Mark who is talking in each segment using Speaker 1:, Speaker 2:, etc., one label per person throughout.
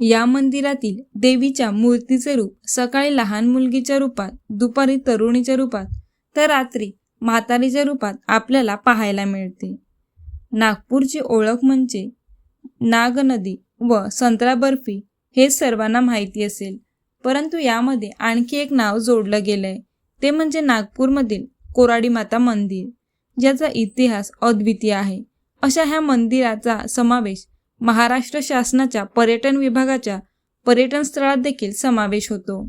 Speaker 1: या मंदिरातील देवीच्या मूर्तीचे रूप सकाळी लहान मुलगीच्या रूपात दुपारी तरुणीच्या रूपात तर रात्री म्हातारीच्या रूपात आपल्याला पाहायला मिळते. नागपूरची ओळख म्हणजे नाग नदी व संत्रा बर्फी हे सर्वांना माहिती असेल. परंतु यामध्ये आणखी एक नाव जोडलं गेलंय. ते म्हणजे नागपूरमधील कोराडी माता मंदिर ज्याचा इतिहास अद्वितीय आहे. अशा ह्या मंदिराचा समावेश महाराष्ट्र शासनाच्या पर्यटन विभागाच्या पर्यटन स्थळात देखील समावेश होतो.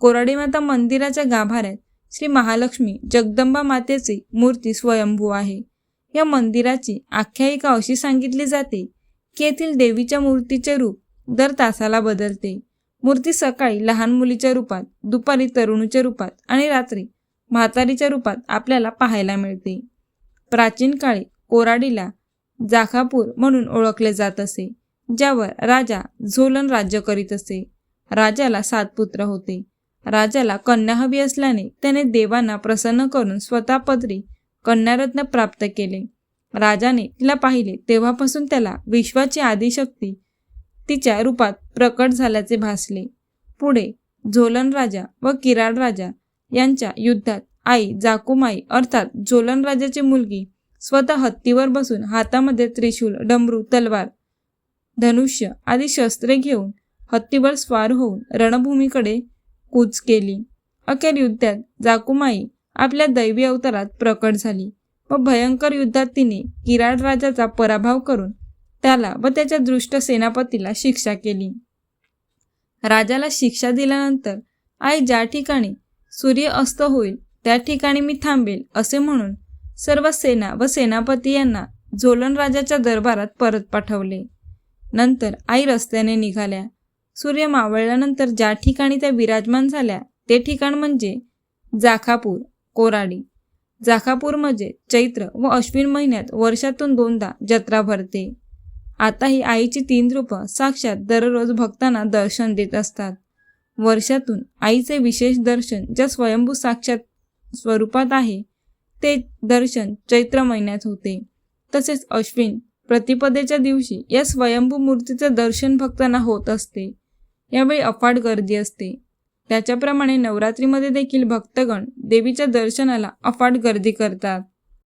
Speaker 1: कोराडी माता मंदिराच्या गाभाऱ्यात श्री महालक्ष्मी जगदंबा मातेची मूर्ती स्वयंभू आहे. या मंदिराची आख्यायिका अशी सांगितली जाते की येथील देवीच्या मूर्तीचे रूप दर तासाला बदलते. मूर्ती सकाळी लहान मुलीच्या रूपात दुपारी तरुणीच्या रूपात आणि रात्री म्हातारीच्या रूपात आपल्याला पाहायला मिळते. प्राचीन काळी कोराडीला जाखापूर म्हणून ओळखले जात असे ज्यावर राजा झोलन राज्य करीत असे. राजाला सात पुत्र होते. राजाला कन्या हवी असल्याने त्याने देवांना प्रसन्न करून स्वतः पदरी कन्यारत्न प्राप्त केले. राजाने तिला पाहिले तेव्हापासून त्याला विश्वाची आदिशक्ती तिच्या रूपात प्रकट झाल्याचे भासले. पुढे झोलन राजा व किराड राजा यांच्या युद्धात आई जाकुमाई अर्थात झोलन राजाची मुलगी स्वतः हत्तीवर बसून हातामध्ये त्रिशूल डमरू तलवार धनुष्य आदी शस्त्रे घेऊन हत्तीवर स्वार होऊन रणभूमीकडे कूच केली. अखेर युद्धात जाकुमाई आपल्या दैवी अवतारात प्रकट झाली व भयंकर युद्धात तिने किराड राजाचा पराभव करून त्याला व त्याच्या दृष्ट सेनापतीला शिक्षा केली. राजाला शिक्षा दिल्यानंतर आई ज्या ठिकाणी सूर्य अस्त होईल त्या ठिकाणी मी थांबेल असे म्हणून सर्व सेना व सेनापती यांना झोलन राजाच्या दरबारात परत पाठवले. नंतर आई रस्त्याने निघाल्या. सूर्य मावळल्यानंतर ज्या ठिकाणी त्या विराजमान झाल्या ते ठिकाण म्हणजे जाखापूर कोराडी. जाखापूर म्हणजे चैत्र व अश्विन महिन्यात वर्षातून दोनदा जत्रा भरते. आता ही आईची तीन रूपं साक्षात दररोज भक्तांना दर्शन देत असतात. वर्षातून आईचे विशेष दर्शन ज्या स्वयंभू साक्षात स्वरूपात आहे ते दर्शन चैत्र महिन्यात होते. तसेच अश्विन प्रतिपदेच्या दिवशी या स्वयंभू मूर्तीचे दर्शन भक्तांना होत असते. यावेळी अफाट गर्दी असते. त्याच्याप्रमाणे नवरात्रीमध्ये देखील भक्तगण देवीच्या दर्शनाला अफाट गर्दी करतात.